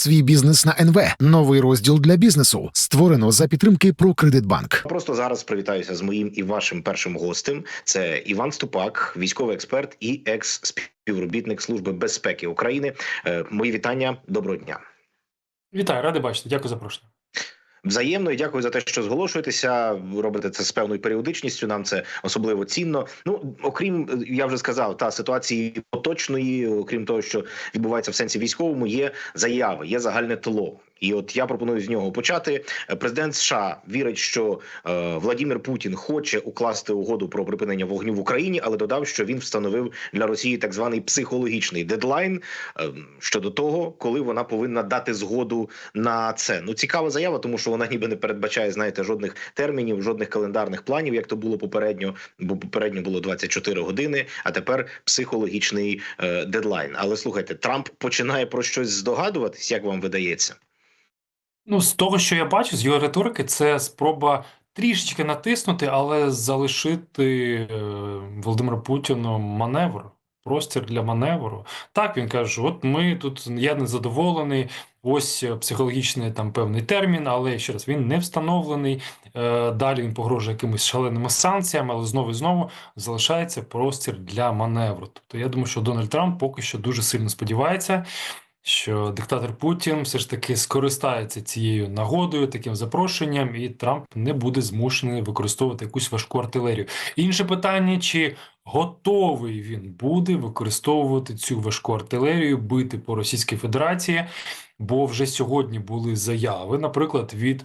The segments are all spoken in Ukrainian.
свій бізнес на НВ. Новий розділ для бізнесу створено за підтримки «Прокредитбанк». Просто зараз привітаюся з моїм і вашим першим гостем. Це Іван Ступак, військовий експерт і екс-співробітник Служби безпеки України. Е, Мої вітання. Доброго дня. Вітаю, радий бачити. Дякую за запрошення. Взаємно і дякую за те, що зголошуєтеся. Робите це з певною періодичністю. Нам це особливо цінно. Ну окрім я вже сказав, та ситуації поточної, окрім того, що відбувається в сенсі військовому, є заяви, є загальне тло. І от я пропоную з нього почати. Е, Президент США вірить, що е, Владимир Путін хоче укласти угоду про припинення вогню в Україні, але додав, що він встановив для Росії так званий психологічний дедлайн е, щодо того, коли вона повинна дати згоду на це. Ну цікава заява, тому що вона ніби не передбачає, знаєте, жодних термінів, жодних календарних планів, як то було попередньо, бо попередньо було 24 години, а тепер психологічний е, дедлайн. Але слухайте, Трамп починає про щось здогадуватись, як вам видається. Ну, з того, що я бачу, з його риторики, це спроба трішечки натиснути, але залишити е, Путіну маневр, простір для маневру. Так, він каже: от ми тут, я не задоволений, ось е, психологічний там певний термін, але ще раз він не встановлений. Е, Далі він погрожує якимись шаленими санкціями, але знову і знову залишається простір для маневру. Тобто, я думаю, що Дональд Трамп поки що дуже сильно сподівається. Що диктатор Путін все ж таки скористається цією нагодою, таким запрошенням, і Трамп не буде змушений використовувати якусь важку артилерію. Інше питання: чи готовий він буде використовувати цю важку артилерію, бити по Російській Федерації? Бо вже сьогодні були заяви, наприклад, від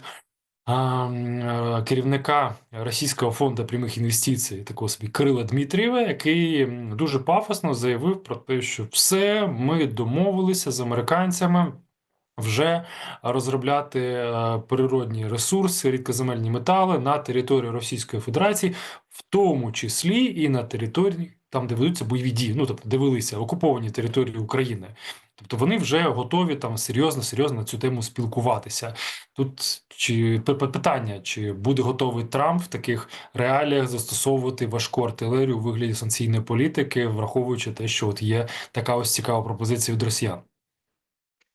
керівника Російського фонду прямих інвестицій, такого собі Кирила Дмитрієва, який дуже пафосно заявив про те, що все ми домовилися з американцями. Вже розробляти е, природні ресурси, рідкоземельні метали на території Російської Федерації, в тому числі і на території, там, де ведуться бойові дії, ну тобто де велися окуповані території України. Тобто вони вже готові там серйозно, серйозно на цю тему спілкуватися. Тут чи питання, чи буде готовий Трамп в таких реаліях застосовувати важку артилерію у вигляді санкційної політики, враховуючи те, що от є така ось цікава пропозиція від росіян.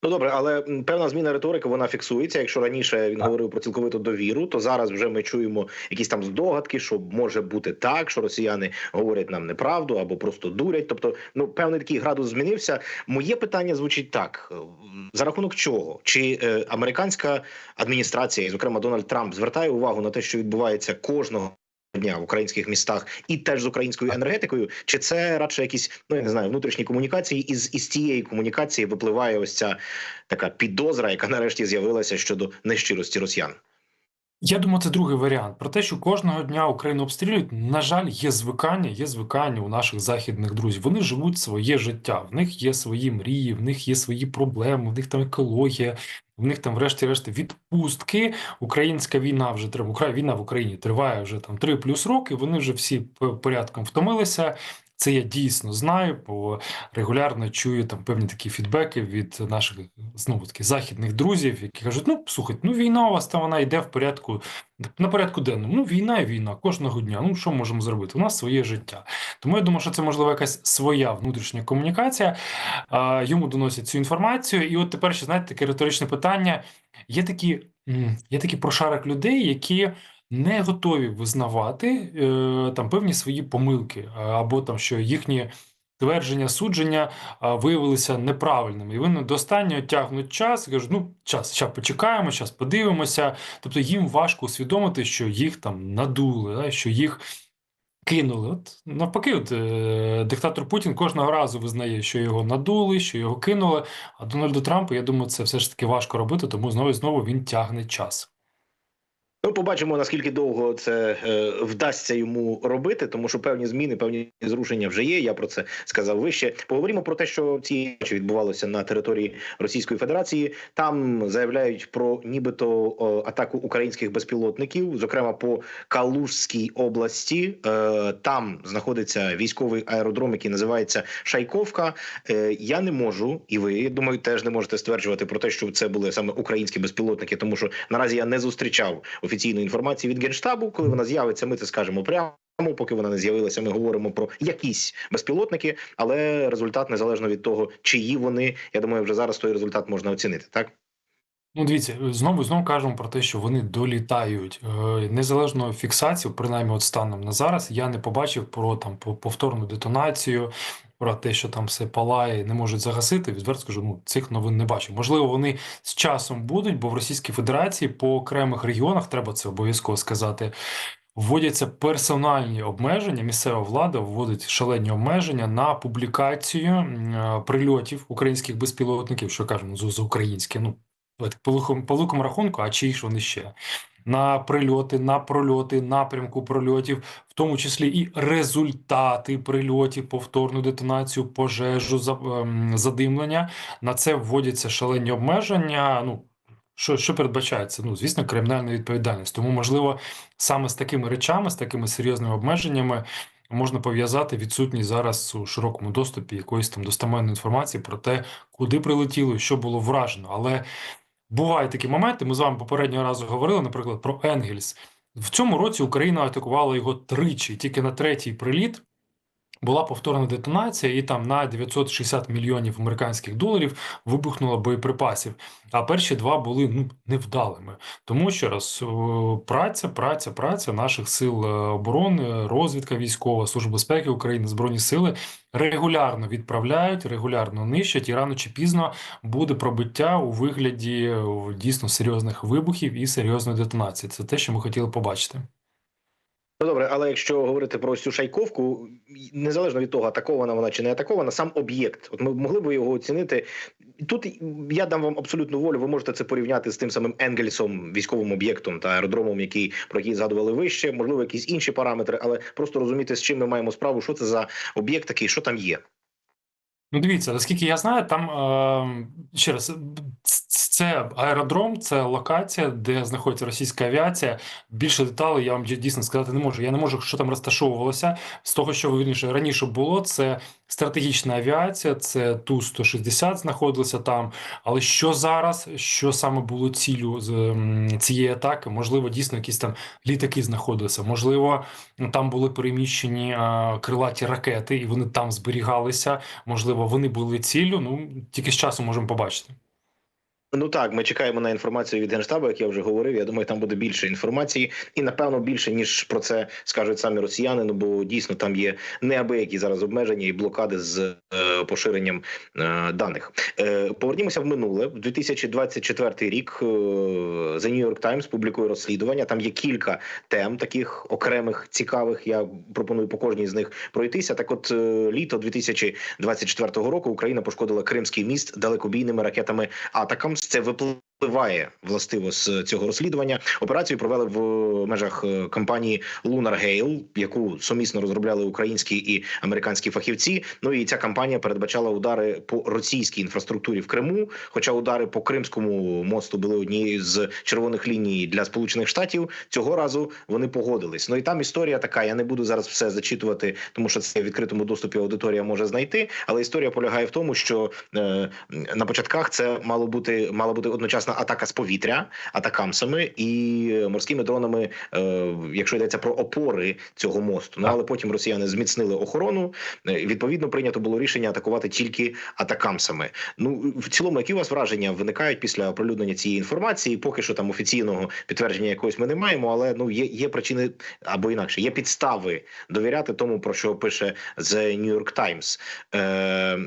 Ну добре, але певна зміна риторики вона фіксується. Якщо раніше він говорив про цілковиту довіру, то зараз вже ми чуємо якісь там здогадки, що може бути так, що росіяни говорять нам неправду або просто дурять. Тобто, ну певний такий градус змінився. Моє питання звучить так: за рахунок чого? Чи е, американська адміністрація, і зокрема Дональд Трамп, звертає увагу на те, що відбувається кожного. Дня в українських містах і теж з українською енергетикою, чи це радше якісь ну я не знаю внутрішні комунікації, і з із цієї комунікації випливає ось ця така підозра, яка нарешті з'явилася щодо нещирості росіян. Я думаю, це другий варіант. Про те, що кожного дня Україну обстрілюють, на жаль, є звикання, є звикання у наших західних друзів. Вони живуть своє життя, в них є свої мрії, в них є свої проблеми, в них там екологія, в них там, врешті-решт, відпустки. Українська війна вже Війна в Україні триває вже там 3 плюс роки. Вони вже всі порядком втомилися. Це я дійсно знаю, бо регулярно чую там певні такі фідбеки від наших знову таки західних друзів, які кажуть: ну слухайте, ну війна у вас там вона йде в порядку на порядку денному. Ну війна і війна кожного дня. Ну що можемо зробити? У нас своє життя. Тому я думаю, що це можливо якась своя внутрішня комунікація. А, йому доносять цю інформацію. І от тепер ще знаєте таке риторичне питання. Є такі, є такі прошарок людей, які не готові визнавати е, там певні свої помилки, або там що їхні твердження, судження виявилися неправильними. І вони до останнього тягнуть час і кажуть, ну час, зараз почекаємо, зараз подивимося. Тобто їм важко усвідомити, що їх там надули, що їх. Кинули. От навпаки, от, е, диктатор Путін кожного разу визнає, що його надули, що його кинули. А Дональду Трампу, я думаю, це все ж таки важко робити, тому знову і знову він тягне час. Ну, побачимо наскільки довго це е, вдасться йому робити, тому що певні зміни, певні зрушення вже є. Я про це сказав вище. Поговоримо про те, що ці речі відбувалося на території Російської Федерації. Там заявляють про нібито о, атаку українських безпілотників, зокрема по Калужській області. Е, там знаходиться військовий аеродром, який називається Шайковка. Е, я не можу, і ви думаю, теж не можете стверджувати про те, що це були саме українські безпілотники, тому що наразі я не зустрічав офіційної інформації від генштабу. Коли вона з'явиться, ми це скажемо прямо. Поки вона не з'явилася, ми говоримо про якісь безпілотники, але результат незалежно від того, чиї вони. Я думаю, вже зараз той результат можна оцінити. Так Ну, дивіться, знову знову кажемо про те, що вони долітають. Е, Незалежну фіксацію, принаймні от станом на зараз, я не побачив про там по- повторну детонацію, про те, що там все палає, не можуть загасити. Відверто скажу, ну цих новин не бачу. Можливо, вони з часом будуть, бо в Російській Федерації по окремих регіонах треба це обов'язково сказати. Вводяться персональні обмеження. Місцева влада вводить шалені обмеження на публікацію е, прильотів українських безпілотників, що кажемо з, українське. Ну по великому рахунку, а чиї ж вони ще на прильоти, на прольоти, напрямку прольотів, в тому числі і результати прильотів, повторну детонацію, пожежу, ем, задимлення. На це вводяться шалені обмеження. Ну що, що передбачається? Ну, звісно, кримінальна відповідальність. Тому, можливо, саме з такими речами, з такими серйозними обмеженнями можна пов'язати відсутність зараз у широкому доступі якоїсь там достеменної інформації про те, куди прилетіло що було вражено. Але бувають такі моменти. Ми з вами попереднього разу говорили, наприклад, про Енгельс. В цьому році Україна атакувала його тричі, тільки на третій приліт. Була повторна детонація, і там на 960 мільйонів американських доларів вибухнуло боєприпасів. А перші два були ну невдалими. Тому ще раз праця, праця, праця наших сил е, оборони, розвідка військова, служба безпеки України, збройні сили регулярно відправляють, регулярно нищать, і рано чи пізно буде пробиття у вигляді е, дійсно серйозних вибухів і серйозної детонації. Це те, що ми хотіли побачити. Ну добре, але якщо говорити про цю шайковку, незалежно від того, атакована вона чи не атакована, сам об'єкт, от ми могли б його оцінити. Тут я дам вам абсолютну волю. Ви можете це порівняти з тим самим Енгельсом, військовим об'єктом та аеродромом, який про який згадували вище, можливо, якісь інші параметри, але просто розуміти, з чим ми маємо справу, що це за об'єкт такий, що там є. Ну, дивіться, наскільки я знаю, там е, ще раз це аеродром, це локація, де знаходиться російська авіація. Більше деталей я вам дійсно сказати не можу. Я не можу, що там розташовувалося. З того, що вірніше раніше було, це стратегічна авіація, це ту 160 знаходилося там. Але що зараз, що саме було ціллю з цієї атаки? Можливо, дійсно якісь там літаки знаходилися. Можливо, там були переміщені крилаті ракети, і вони там зберігалися. Можливо, вони були ціллю. Ну тільки з часом можемо побачити. Ну так, ми чекаємо на інформацію від генштабу, як я вже говорив. Я думаю, там буде більше інформації, і напевно більше ніж про це скажуть самі росіяни. Ну бо дійсно там є неабиякі зараз обмеження і блокади з е, поширенням е, даних. Е, повернімося в минуле. В 2024 рік е, The New York Times публікує розслідування. Там є кілька тем, таких окремих цікавих. Я пропоную по кожній з них пройтися. Так, от е, літо 2024 року Україна пошкодила Кримський міст далекобійними ракетами Атакамс. Це випливає властиво з цього розслідування. Операцію провели в межах е, компанії Lunar Gale, яку сумісно розробляли українські і американські фахівці. Ну і ця кампанія передбачала удари по російській інфраструктурі в Криму. Хоча удари по Кримському мосту були однією з червоних ліній для Сполучених Штатів. Цього разу вони погодились. Ну і там історія така. Я не буду зараз все зачитувати, тому що це в відкритому доступі аудиторія може знайти. Але історія полягає в тому, що е, на початках це мало бути мала бути одночасна атака з повітря, атакамсами і морськими дронами, е, якщо йдеться про опори цього мосту. Ну але потім росіяни зміцнили охорону. Е, Відповідно, прийнято було рішення атакувати тільки атакамсами. Ну в цілому, які у вас враження виникають після оприлюднення цієї інформації? Поки що там офіційного підтвердження якогось ми не маємо, але ну є, є причини або інакше, є підстави довіряти тому, про що пише The New York Times. Е,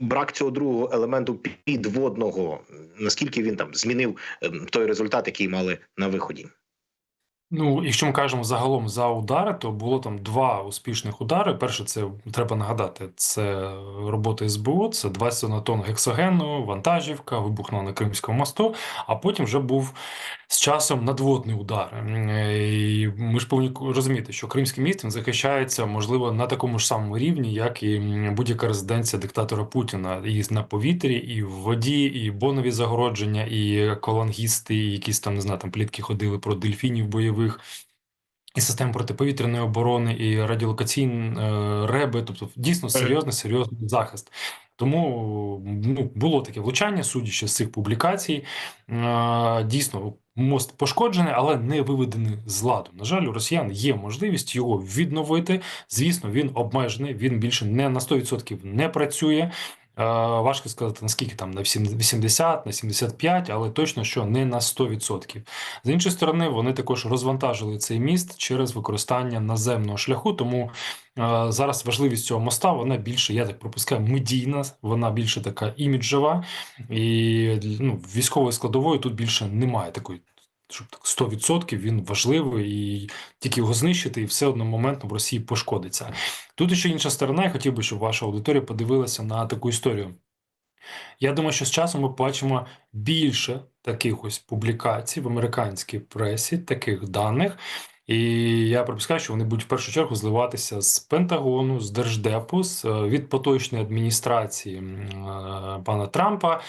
брак цього другого елементу підводного, наскільки він там змінив е, той результат, який мали на виході. Ну, якщо ми кажемо загалом за удари, то було там два успішних удари. Перше, це треба нагадати, це робота СБУ, це 21 тонн гексогену, вантажівка, вибухнула на Кримському мосту, а потім вже був з часом надводний удар. І ми ж повинні розуміти, що Кримський міст він захищається, можливо, на такому ж самому рівні, як і будь-яка резиденція диктатора Путіна. І на повітрі, і в воді, і бонові загородження, і колангісти, і якісь там, не знаю, там плітки ходили про дельфінів бойових. І систем протиповітряної оборони, і радіолокаційні е, реби, тобто дійсно серйозний серйозний захист. Тому ну, було таке влучання, судячи з цих публікацій. Е, Дійсно, мост пошкоджений, але не виведений з ладу. На жаль, у росіян є можливість його відновити. Звісно, він обмежений, він більше не на 100% не працює. Е, Важко сказати, наскільки там на 80, на 75, але точно, що не на 100%. З іншої сторони, вони також розвантажили цей міст через використання наземного шляху. Тому е, зараз важливість цього моста вона більше, я так пропускаю, медійна, вона більше така іміджева, і ну, військової складової тут більше немає такої. Щоб так 100% він важливий, і тільки його знищити, і все одномоментно в Росії пошкодиться. Тут ще інша сторона. Я хотів би, щоб ваша аудиторія подивилася на таку історію. Я думаю, що з часом ми бачимо більше таких ось публікацій в американській пресі, таких даних. І я припускаю, що вони будуть в першу чергу зливатися з Пентагону, з Держдепу, з, е, від поточної адміністрації е, пана Трампа.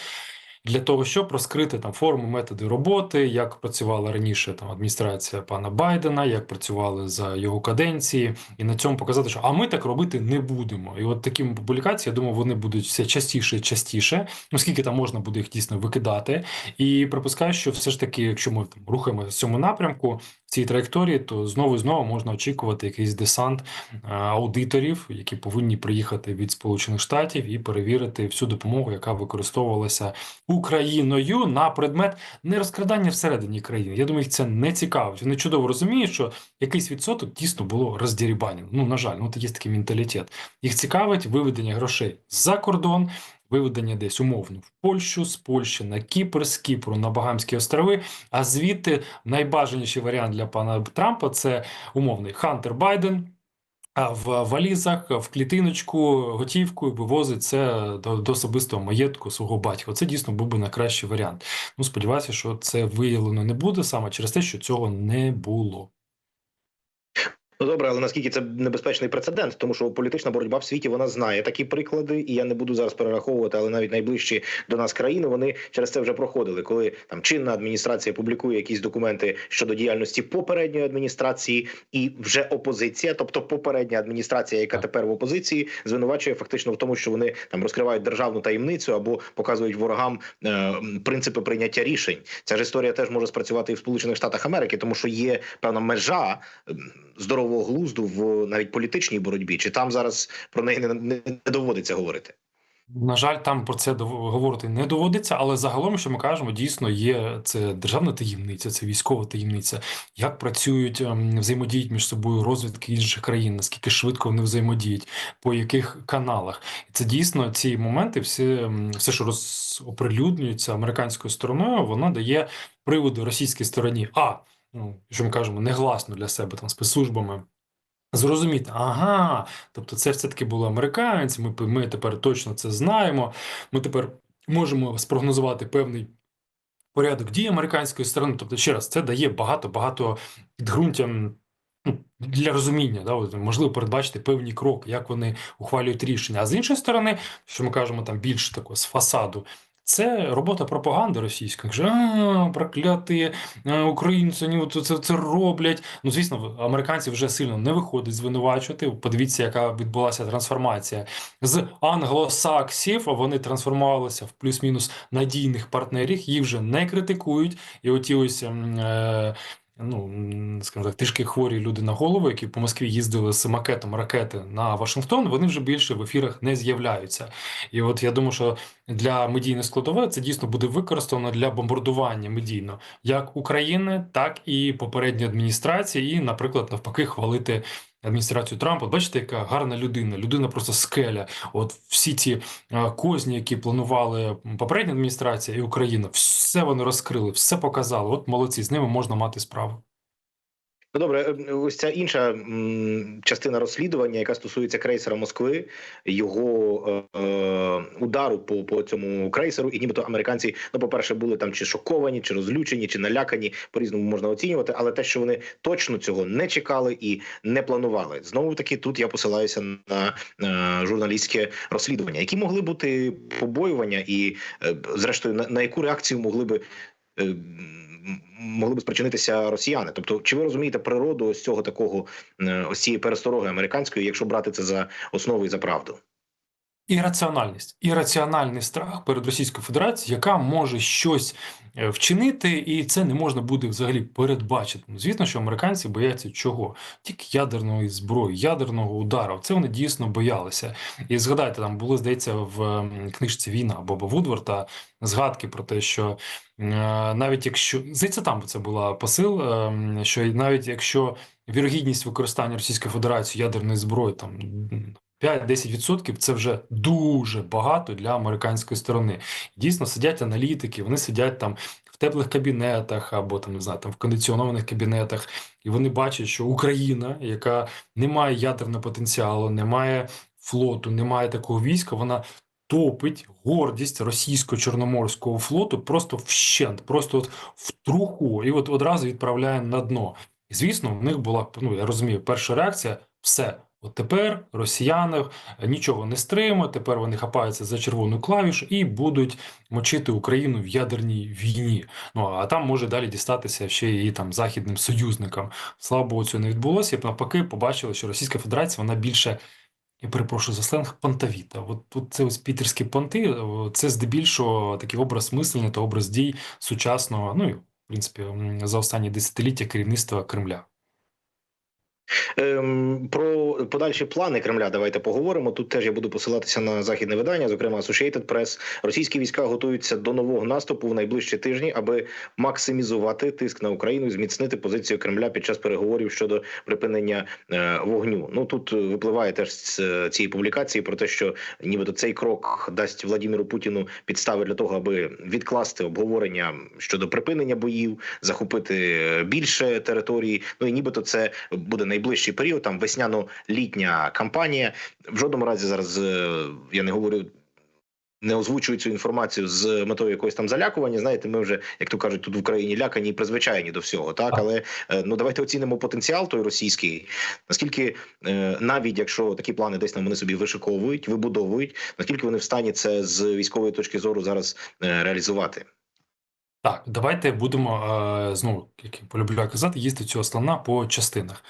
Для того, щоб розкрити там форму, методи роботи, як працювала раніше там адміністрація пана Байдена, як працювали за його каденції, і на цьому показати, що а ми так робити не будемо. І от такими публікаціями, я думаю, вони будуть все частіше і частіше, оскільки там можна буде їх дійсно викидати. І припускаю, що все ж таки, якщо ми там рухаємося в цьому напрямку, цій траєкторії, то знову і знову можна очікувати якийсь десант е, аудиторів, які повинні приїхати від Сполучених Штатів і перевірити всю допомогу, яка використовувалася Україною на предмет не розкрадання всередині країни. Я думаю, їх це не цікавить. Вони чудово розуміють, що якийсь відсоток дійсно було роздірібанено. Ну на жаль, ну є такий менталітет. Їх цікавить виведення грошей за кордон. Виведення десь умовно в Польщу, з Польщі на Кіпр, з Кіпру на Багамські острови. А звідти найбажаніший варіант для пана Трампа це умовний Хантер Байден. А в валізах, в клітиночку, готівкою вивозить це до, до особистого маєтку свого батька. Це дійсно був би найкращий варіант. Ну, сподіваюся, що це виявлено не буде саме через те, що цього не було. Ну добре, але наскільки це небезпечний прецедент, тому що політична боротьба в світі вона знає такі приклади, і я не буду зараз перераховувати, але навіть найближчі до нас країни вони через це вже проходили. Коли там чинна адміністрація публікує якісь документи щодо діяльності попередньої адміністрації, і вже опозиція, тобто попередня адміністрація, яка тепер в опозиції, звинувачує фактично в тому, що вони там розкривають державну таємницю або показують ворогам е, принципи прийняття рішень. Ця ж історія теж може спрацювати і в Сполучених Штатах Америки, тому що є певна межа ем, здорового глузду в навіть політичній боротьбі. Чи там зараз про неї не, не, доводиться говорити? На жаль, там про це говорити не доводиться, але загалом, що ми кажемо, дійсно є це державна таємниця, це військова таємниця. Як працюють ем, взаємодіють між собою розвідки інших країн, наскільки швидко вони взаємодіють, по яких каналах, це дійсно ці моменти, всі ем, все, що роз- оприлюднюється американською стороною, воно дає приводи російській стороні. А ну що ми кажемо, негласно для себе там спецслужбами. Зрозуміти, ага, тобто це все-таки були американці, ми, ми тепер точно це знаємо. Ми тепер можемо спрогнозувати певний порядок дій американської сторони. Тобто, ще раз, це дає багато-багато підґрунтя ну, для розуміння, да, можливо, передбачити певні кроки, як вони ухвалюють рішення. А з іншої сторони, що ми кажемо там більше такого з фасаду. Це робота пропаганди російської. Каже, а, прокляті е, українці, вони це, це роблять. Ну, звісно, американці вже сильно не виходить звинувачувати. Подивіться, яка відбулася трансформація з англосаксів. Вони трансформувалися в плюс-мінус надійних партнерів. Їх вже не критикують. І оті ось. ем, Е, Ну, скажімо так, трішки хворі люди на голову, які по Москві їздили з макетом ракети на Вашингтон, вони вже більше в ефірах не з'являються. І от я думаю, що для медійної складової це дійсно буде використано для бомбардування медійно як України, так і попередньої адміністрації, і, наприклад, навпаки, хвалити адміністрацію Трампа. Бачите, яка гарна людина, людина просто скеля. От всі ці е, козні, які планували попередня адміністрація і Україна, все вони розкрили, все показали. От молодці, з ними можна мати справу. Добре, е, ось ця інша частина розслідування, яка стосується крейсера Москви, його е, е, удару по, по цьому крейсеру, і нібито американці, ну, по-перше, були там чи шоковані, чи розлючені, чи налякані, по-різному можна оцінювати, але те, що вони точно цього не чекали і не планували. Знову таки, тут я посилаюся на е, журналістське розслідування, які могли бути побоювання, і е, зрештою на, на яку реакцію могли би. е, Могли б спричинитися росіяни, тобто, чи ви розумієте природу ось цього такого е, ось цієї перестороги американської, якщо брати це за основу і за правду? Ірраціональність, ірраціональний страх перед Російською Федерацією, яка може щось е, вчинити, і це не можна буде взагалі передбачити. Ну, звісно, що американці бояться чого? Тільки ядерної зброї, ядерного удару. Це вони дійсно боялися. І згадайте, там були, здається, в книжці Війна Боба Вудварта згадки про те, що е, навіть якщо здається, там це була посил, е, що навіть якщо вірогідність використання Російської Федерації ядерної зброї там 5-10% це вже дуже багато для американської сторони. Дійсно, сидять аналітики, вони сидять там в теплих кабінетах або там не знаю, там в кондиціонованих кабінетах, і вони бачать, що Україна, яка не має ядерного потенціалу, не має флоту, не має такого війська, вона топить гордість російсько-чорноморського флоту просто вщент, просто от в труху, і от одразу відправляє на дно. І звісно, в них була ну я розумію, перша реакція все. От тепер росіяни нічого не стримують, тепер вони хапаються за червону клавішу і будуть мочити Україну в ядерній війні. Ну а там може далі дістатися ще і там західним союзникам. Слава Богу, цього не відбулося. І навпаки, побачили, що Російська Федерація вона більше. Я перепрошую за сленг понтовіта. От тут це ось пітерські понти, це здебільшого такий образ мислення та образ дій сучасного, ну і в принципі за останні десятиліття керівництва Кремля. Ем, про подальші плани Кремля давайте поговоримо. Тут теж я буду посилатися на західне видання, зокрема Associated Press. Російські війська готуються до нового наступу в найближчі тижні, аби максимізувати тиск на Україну і зміцнити позицію Кремля під час переговорів щодо припинення е, вогню. Ну тут е, випливає теж з е, цієї публікації про те, що нібито цей крок дасть Владіміру Путіну підстави для того, аби відкласти обговорення щодо припинення боїв, захопити більше території. Ну і нібито це буде найближчий період, там весняно-літня кампанія. В жодному разі зараз е, я не говорю. Не озвучую цю інформацію з метою якогось там залякування. Знаєте, ми вже, як то кажуть, тут в Україні лякані і призвичайні до всього. Так, але е, ну давайте оцінимо потенціал той російський. Наскільки е, навіть якщо такі плани десь там вони собі вишиковують, вибудовують, наскільки вони в стані це з військової точки зору зараз реалізувати? Так, давайте будемо е, знову, як я полюбляю казати, їсти цього слона по частинах.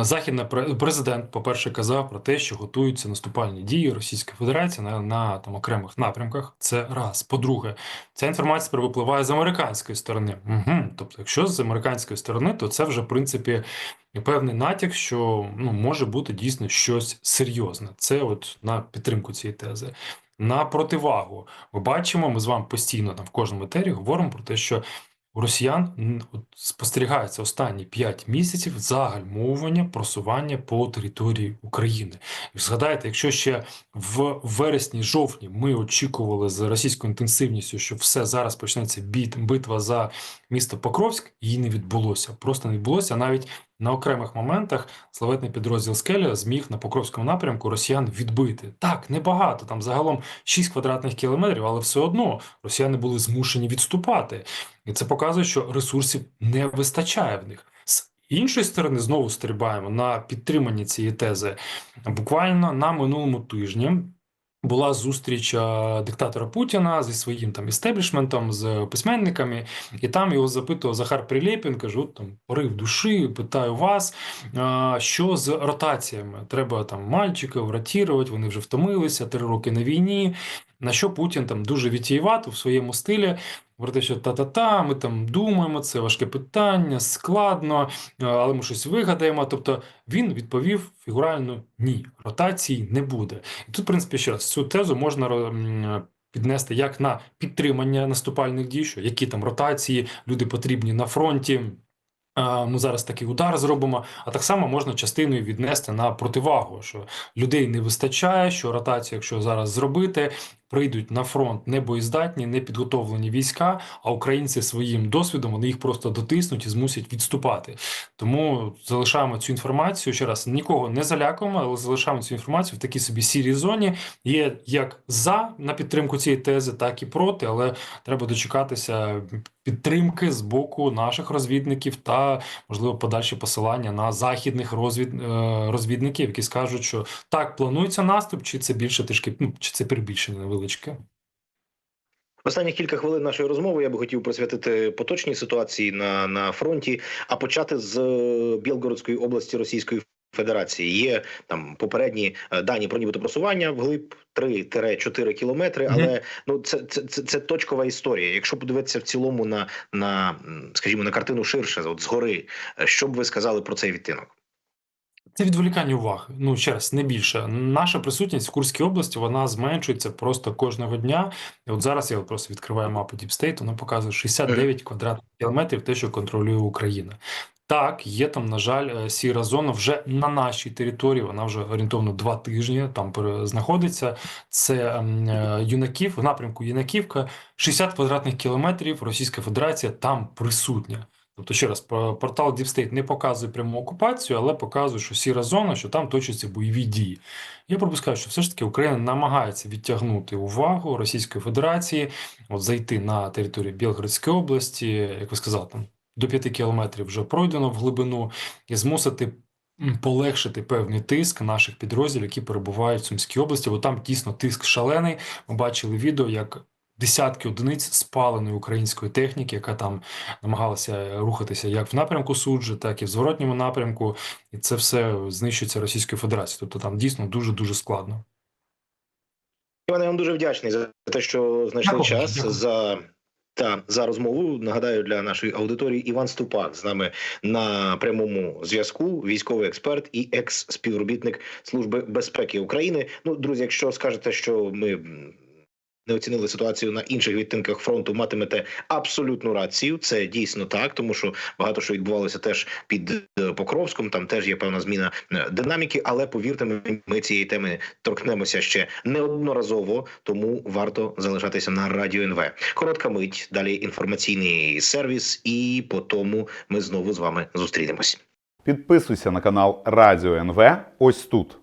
Західний президент, по-перше, казав про те, що готуються наступальні дії Російської Федерації на, на там окремих напрямках. Це раз. По-друге, ця інформація випливає з американської сторони. Угу. Тобто, якщо з американської сторони, то це вже в принципі певний натяк, що ну може бути дійсно щось серйозне. Це от на підтримку цієї тези. На противагу ми бачимо, ми з вами постійно там в кожному етері говоримо про те, що у росіян спостерігається останні 5 місяців загальмовування просування по території України. І згадайте, якщо ще в вересні-жовтні ми очікували з російською інтенсивністю, що все зараз почнеться біт, битва за місто Покровськ, її не відбулося. Просто не відбулося. Навіть на окремих моментах славетний підрозділ Скеля зміг на Покровському напрямку росіян відбити. Так, небагато, там загалом 6 квадратних кілометрів, але все одно росіяни були змушені відступати. І це показує, що ресурсів не вистачає в них. З іншої сторони, знову стрибаємо на підтриманні цієї тези. Буквально на минулому тижні. Була зустріч е, диктатора Путіна зі своїм там істеблішментом, з письменниками, і там його запитував Захар Прилєпін, кажу, там порив душі, питаю вас, е, що з ротаціями? Треба там мальчиків ротірувати, вони вже втомилися, три роки на війні. На що Путін там дуже вітіювато в своєму стилі про те, що та-та-та, ми там думаємо, це важке питання, складно, е, але ми щось вигадаємо. Тобто він відповів фігурально ні, ротації не буде. І тут, в принципі, ще раз цю тезу можна піднести як на підтримання наступальних дій, що які там ротації, люди потрібні на фронті. Ми зараз такий удар зробимо, а так само можна частиною віднести на противагу, що людей не вистачає, що ротацію, якщо зараз зробити, прийдуть на фронт небоєздатні, непідготовлені війська, а українці своїм досвідом вони їх просто дотиснуть і змусять відступати. Тому залишаємо цю інформацію ще раз. Нікого не залякуємо, але залишаємо цю інформацію в такій собі сірій зоні. Є як за на підтримку цієї тези, так і проти, але треба дочекатися підтримки з боку наших розвідників та можливо подальші посилання на західних розвід, е, розвідників, які скажуть, що так планується наступ, чи це більше трішки, ну чи це перебільшення невеличке. Останні кілька хвилин нашої розмови я би хотів присвятити поточній ситуації на, на фронті, а почати з е, Білгородської області Російської Федерації є там попередні е, дані про нібито просування вглиб 3-4 кілометри, але ну це, це, це, це точкова історія. Якщо подивитися в цілому на, на скажімо, на картину ширше, от згори, е, що б ви сказали про цей відтинок? Це відволікання уваги. Ну, ще раз, не більше. Наша присутність в Курській області вона зменшується просто кожного дня. І от зараз я просто відкриваю мапу State, вона показує 69 квадратних кілометрів, те, що контролює Україна. Так, є там, на жаль, е, сіра зона вже на нашій території. Вона вже орієнтовно два тижні там знаходиться. Це ем, е, юнаків в напрямку Юнаківка. 60 квадратних кілометрів. Російська Федерація там присутня. Тобто, ще раз, портал Deep State не показує пряму окупацію, але показує, що сіра зона, що там точаться бойові дії. Я пропускаю, що все ж таки Україна намагається відтягнути увагу Російської Федерації, от зайти на територію Білгородської області, як ви сказали, там до 5 кілометрів вже пройдено в глибину, і змусити полегшити певний тиск наших підрозділів, які перебувають в Сумській області, бо там дійсно тиск шалений. Ми бачили відео, як десятки одиниць спаленої української техніки, яка там намагалася рухатися як в напрямку суджі, так і в зворотньому напрямку, і це все знищується Російською Федерацією. Тобто там дійсно дуже дуже складно. Іване, я вам дуже вдячний за те, що знайшли Дякую, час дякую. за. Та за розмову нагадаю для нашої аудиторії Іван Ступак з нами на прямому зв'язку. Військовий експерт і екс-співробітник Служби безпеки України. Ну, друзі, якщо скажете, що ми не оцінили ситуацію на інших відтинках фронту, матимете абсолютну рацію. Це дійсно так, тому що багато що відбувалося теж під е, Покровськом. Там теж є певна зміна е, динаміки. Але повірте мені, ми цієї теми торкнемося ще неодноразово, тому варто залишатися на радіо НВ. Коротка мить. Далі інформаційний сервіс, і по тому ми знову з вами зустрінемось. Підписуйся на канал Радіо НВ ось тут.